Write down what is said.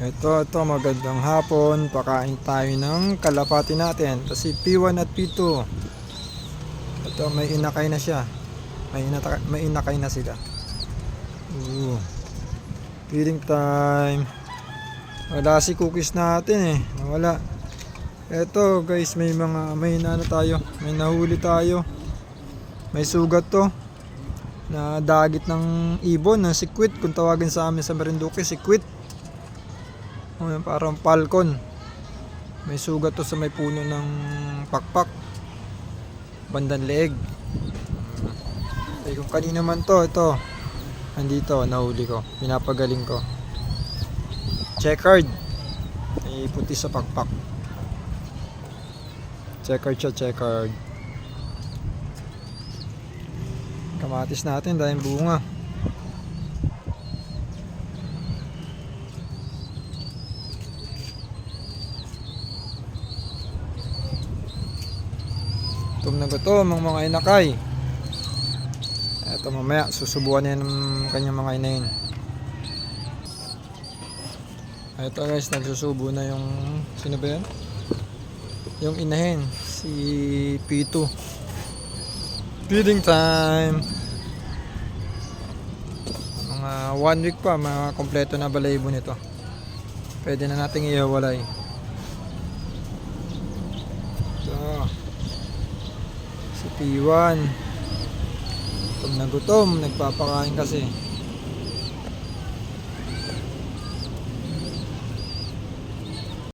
Ito, ito, magandang hapon. Pakain tayo ng kalapati natin. Ito si P1 at P2. Ito, may inakay na siya. May, inata, may inakay na sila. Ooh. Feeding time. Wala si cookies natin eh. Wala. Ito guys, may mga, may ano tayo. May nahuli tayo. May sugat to. Na dagit ng ibon, ng sikwit. Kung tawagin sa amin sa Marinduque, sikwit. Oh, yan, parang falcon. May sugat to sa may puno ng pakpak. Bandang leeg. Eh, kung kanina man to, ito. Andito, nahuli ko. Pinapagaling ko. Checkered. May puti sa pakpak. Checkered siya, checkered. Kamatis natin dahil bunga. Gutom na gutom ang mga inakay. Eto mamaya susubuan yan ng kanyang mga inahin. Eto guys, nagsusubo na yung sino ba yan? Yung inahin, si P2. Feeding time. Mga one week pa, mga kompleto na balayibo nito. Pwede na nating ihiwalay. Ito. Si P1. Gutom na nagpapakain kasi.